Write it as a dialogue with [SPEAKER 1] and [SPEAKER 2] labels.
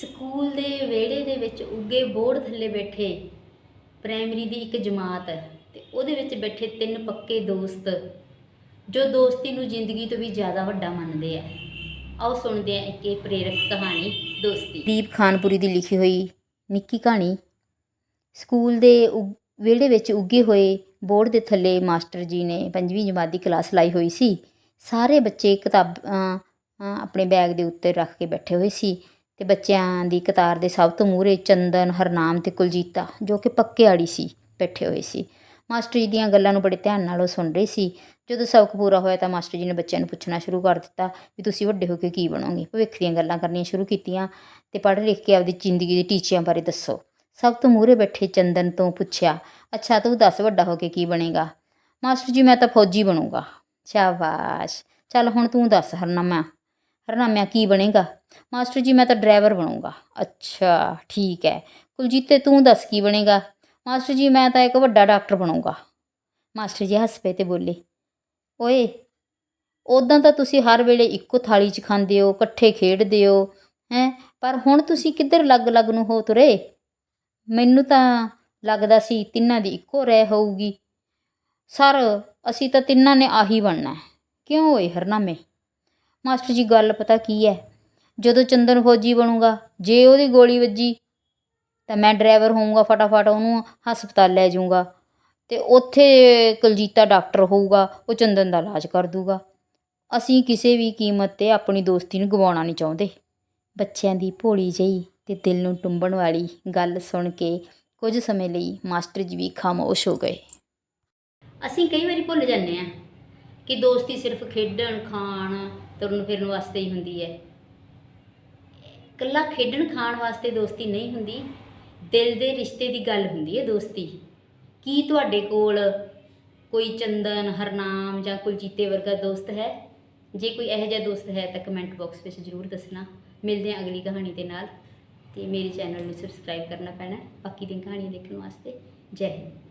[SPEAKER 1] School ਦੇ ਵਿਹੜੇ ਦੇ ਵਿੱਚ ਉੱਗੇ ਬੋਰਡ ਥੱਲੇ ਬੈਠੇ ਪ੍ਰਾਇਮਰੀ ਦੀ ਇੱਕ ਜਮਾਤ ਤੇ ਉਹਦੇ ਵਿੱਚ ਬੈਠੇ ਤਿੰਨ ਪੱਕੇ ਦੋਸਤ, ਜੋ ਦੋਸਤੀ ਨੂੰ ਜ਼ਿੰਦਗੀ ਤੋਂ ਵੀ ਜ਼ਿਆਦਾ ਵੱਡਾ ਮੰਨਦੇ ਆ। ਆਓ ਸੁਣਦੇ ਆ ਇੱਕ ਇਹ ਪ੍ਰੇਰਕ ਕਹਾਣੀ, ਦੋਸਤੀ। ਦੀਪ ਖਾਨਪੁਰੀ ਦੀ ਲਿਖੀ ਹੋਈ ਨਿੱਕੀ ਕਹਾਣੀ। ਸਕੂਲ ਦੇ ਉ- ਵਿਹੜੇ ਵਿੱਚ ਉੱਗੇ ਹੋਏ ਬੋਰਡ ਦੇ ਥੱਲੇ ਮਾਸਟਰ ਜੀ ਨੇ ਪੰਜਵੀਂ ਜਮਾਤ ਦੀ ਕਲਾਸ ਲਾਈ ਹੋਈ ਸੀ। ਸਾਰੇ ਬੱਚੇ ਕਿਤਾਬ ਆਪਣੇ ਬੈਗ ਦੇ ਉੱਤੇ ਰੱਖ ਕੇ ਬੈਠੇ ਹੋਏ ਸੀ। ਤੇ ਬੱਚਿਆਂ ਦੀ ਕਤਾਰ ਦੇ ਸਭ ਤੋਂ ਮੂਹਰੇ ਚੰਦਨ, ਹਰਨਾਮ ਤੇ ਕੁਲਜੀਤਾ, ਜੋ ਕਿ ਪੱਕੇ ਆੜੀ ਸੀ, ਬੈਠੇ ਹੋਏ ਸੀ। ਮਾਸਟਰ ਜੀ ਦੀਆਂ ਗੱਲਾਂ ਨੂੰ ਬੜੇ ਧਿਆਨ ਨਾਲ ਉਹ ਸੁਣ ਰਹੇ ਸੀ। ਜਦੋਂ ਸਬਕ ਪੂਰਾ ਹੋਇਆ ਤਾਂ ਮਾਸਟਰ ਜੀ ਨੇ ਬੱਚਿਆਂ ਨੂੰ ਪੁੱਛਣਾ ਸ਼ੁਰੂ ਕਰ ਦਿੱਤਾ ਵੀ ਤੁਸੀਂ ਵੱਡੇ ਹੋ ਕੇ ਕੀ ਬਣੋਗੇ? ਭਵਿੱਖ ਦੀਆਂ ਗੱਲਾਂ ਕਰਨੀਆਂ ਸ਼ੁਰੂ ਕੀਤੀਆਂ ਤੇ ਪੜ੍ਹ ਲਿਖ ਕੇ ਆਪਦੀ ਜ਼ਿੰਦਗੀ ਦੇ ਟੀਚਿਆਂ ਬਾਰੇ ਦੱਸੋ। ਸਭ ਤੋਂ ਮੂਹਰੇ ਬੈਠੇ ਚੰਦਨ ਤੋਂ ਪੁੱਛਿਆ, ਅੱਛਾ, ਤੂੰ ਦੱਸ ਵੱਡਾ ਹੋ ਕੇ ਕੀ ਬਣੇਗਾ? ਮਾਸਟਰ ਜੀ, ਮੈਂ ਤਾਂ ਫੌਜੀ ਬਣੂੰਗਾ। ਸ਼ਾਬਾਸ਼। ਚੱਲ ਹੁਣ ਤੂੰ ਦੱਸ ਹਰਨਾਮਾ ਹਰਨਾਮਿਆ ਕੀ ਬਣੇਗਾ? ਮਾਸਟਰ ਜੀ, ਮੈਂ ਤਾਂ ਡਰਾਈਵਰ ਬਣੂੰਗਾ। ਅੱਛਾ, ਠੀਕ ਹੈ। ਕੁਲਜੀਤੇ, ਤੂੰ ਦੱਸ ਕੀ ਬਣੇਗਾ? ਮਾਸਟਰ ਜੀ, ਮੈਂ ਤਾਂ ਇੱਕ ਵੱਡਾ ਡਾਕਟਰ ਬਣੂੰਗਾ। ਮਾਸਟਰ ਜੀ ਹੱਸ ਪਏ ਤੇ ਬੋਲੇ, ਓਏ ਉਦਾਂ ਤਾਂ ਤੁਸੀਂ ਹਰ ਵੇਲੇ ਇੱਕੋ ਥਾਲੀ 'ਚ ਖਾਂਦੇ ਹੋ, ਇਕੱਠੇ ਖੇਡਦੇ ਹੋ, ਹੈ? ਪਰ ਹੁਣ ਤੁਸੀਂ ਕਿੱਧਰ ਲੱਗ-ਲੱਗ ਨੂੰ ਹੋ ਤੁਰੇ? ਮੈਨੂੰ ਤਾਂ ਲੱਗਦਾ ਸੀ ਤਿੰਨਾਂ ਦੀ ਇੱਕੋ ਰਹਿ ਹੋਊਗੀ। ਸਰ, ਅਸੀਂ ਤਾਂ ਤਿੰਨਾਂ ਨੇ ਆਹੀ ਬਣਨਾ ਕਿਉਂ ਓਏ ਹਰਨਾਮੇ? ਮਾਸਟਰ ਜੀ, ਗੱਲ ਪਤਾ ਕੀ ਹੈ? ਜਦੋਂ ਚੰਦਨ ਫੌਜੀ ਬਣੂਗਾ, ਜੇ ਉਹਦੀ ਗੋਲੀ ਵੱਜੀ, ਤਾਂ ਮੈਂ ਡਰਾਈਵਰ ਹੋਊਂਗਾ ਫਟਾਫਟ, ਉਹਨੂੰ ਹਸਪਤਾਲ ਲੈ ਜਾਊਂਗਾ। ਤੇ ਉੱਥੇ ਕੁਲਜੀਤਾ ਡਾਕਟਰ ਹੋਊਗਾ, ਉਹ ਚੰਦਨ ਦਾ ਇਲਾਜ ਕਰ ਦੂਗਾ। ਅਸੀਂ ਕਿਸੇ ਵੀ ਕੀਮਤ ਤੇ ਆਪਣੀ ਦੋਸਤੀ ਨੂੰ ਗਵਾਉਣਾ ਨਹੀਂ ਚਾਹੁੰਦੇ। ਬੱਚਿਆਂ ਦੀ ਭੋਲੀ ਜਿਹੀ ਤੇ ਦਿਲ ਨੂੰ ਟੁੰਬਣ ਵਾਲੀ ਗੱਲ ਸੁਣ ਕੇ ਕੁਝ ਸਮੇਂ ਲਈ ਮਾਸਟਰ ਜੀ ਵੀ ਖਾਮੋਸ਼ ਹੋ ਗਏ। ਅਸੀਂ ਕਈ ਵਾਰੀ ਭੁੱਲ ਜਾਂਦੇ ਆ ਕਿ ਦੋਸਤੀ ਸਿਰਫ ਖੇਡਣ, ਖਾਣ, ਤੁਰਨ ਫਿਰਨ ਵਾਸਤੇ ਹੀ ਹੁੰਦੀ ਹੈ। ਇਕੱਲਾ ਖੇਡਣ, ਖਾਣ ਵਾਸਤੇ ਦੋਸਤੀ ਨਹੀਂ ਹੁੰਦੀ। ਦਿਲ ਦੇ ਰਿਸ਼ਤੇ ਦੀ ਗੱਲ ਹੁੰਦੀ ਹੈ ਦੋਸਤੀ। ਕੀ ਤੁਹਾਡੇ ਕੋਲ ਕੋਈ ਚੰਦਨ, ਹਰਨਾਮ ਜਾਂ ਕੁਲਜੀਤੇ ਵਰਗਾ ਦੋਸਤ ਹੈ? ਜੇ ਕੋਈ ਇਹੋ ਜਿਹਾ ਦੋਸਤ ਹੈ ਤਾਂ ਕਮੈਂਟ ਬਾਕਸ ਵਿੱਚ ਜ਼ਰੂਰ ਦੱਸਣਾ। ਮਿਲਦੇ ਹਾਂ ਅਗਲੀ ਕਹਾਣੀ ਦੇ ਨਾਲ। ਤੇ ਮੇਰੇ ਚੈਨਲ ਨੂੰ ਸਬਸਕ੍ਰਾਈਬ ਕਰਨਾ ਪੈਣਾ ਬਾਕੀ ਦੀਆਂ ਕਹਾਣੀਆਂ ਦੇਖਣ ਵਾਸਤੇ। ਜੈ ਹਿੰਦ।